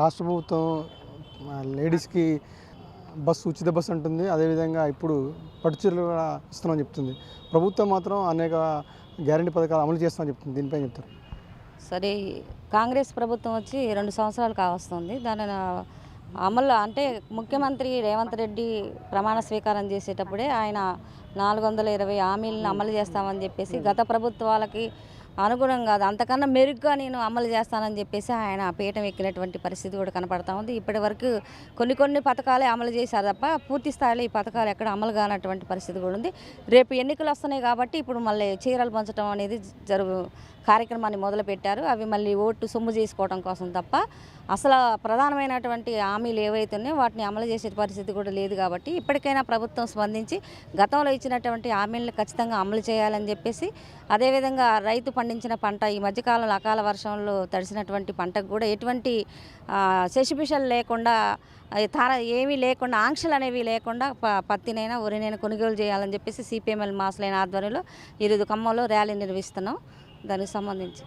రాష్ట్ర ప్రభుత్వం లేడీస్కి బస్సు ఉచిత బస్సు అంటుంది. అదేవిధంగా ఇప్పుడు పట్టు కూడా ఇస్తున్నామని చెప్తుంది. ప్రభుత్వం మాత్రం అనేక గ్యారంటీ పథకాలు అమలు చేస్తామని చెప్తుంది. దీనిపై చెప్తారు? సరే కాంగ్రెస్ ప్రభుత్వం వచ్చి రెండు సంవత్సరాలు కావస్తుంది. దాని అమలు అంటే ముఖ్యమంత్రి రేవంత్ రెడ్డి ప్రమాణ స్వీకారం చేసేటప్పుడే ఆయన నాలుగు వందల ఇరవై హామీలను అమలు చేస్తామని చెప్పేసి గత ప్రభుత్వాలకి అనుగుణం కాదు. అంతకన్నా మెరుగ్గా నేను అమలు చేస్తానని చెప్పేసి ఆయన పీఠం ఎక్కినటువంటి పరిస్థితి కూడా కనపడతా ఉంది. ఇప్పటి వరకు కొన్ని కొన్ని పథకాలే అమలు చేశారు తప్ప పూర్తి స్థాయిలో ఈ పథకాలు ఎక్కడ అమలు కానటువంటి పరిస్థితి కూడా ఉంది. రేపు ఎన్నికలు వస్తున్నాయి కాబట్టి ఇప్పుడు మళ్ళీ చీరలు పంచడం అనేది జరుగు కార్యక్రమాన్ని మొదలుపెట్టారు. అవి మళ్ళీ ఓటు సొమ్ము చేసుకోవడం కోసం తప్ప అసలు ప్రధానమైనటువంటి హామీలు ఏవైతే ఉన్నాయో వాటిని అమలు చేసే పరిస్థితి కూడా లేదు కాబట్టి ఇప్పటికైనా ప్రభుత్వం స్పందించి గతంలో ఇచ్చినటువంటి హామీలను ఖచ్చితంగా అమలు చేయాలని చెప్పేసి అదేవిధంగా రైతు పండించిన పంట ఈ మధ్యకాలంలో అకాల వర్షంలో తడిసినటువంటి పంటకు కూడా ఎటువంటి ఆ, శశిపిషలు లేకుండా తార ఏమీ లేకుండా ఆంక్షలు అనేవి లేకుండా ప పత్తినైనా వరినైనా కొనుగోలు చేయాలని చెప్పేసి సిపిఎంఎల్ మాసులైన ఆధ్వర్యంలో ఈరోజు ఖమ్మంలో ర్యాలీ నిర్వహిస్తున్నాం. దానికి సంబంధించి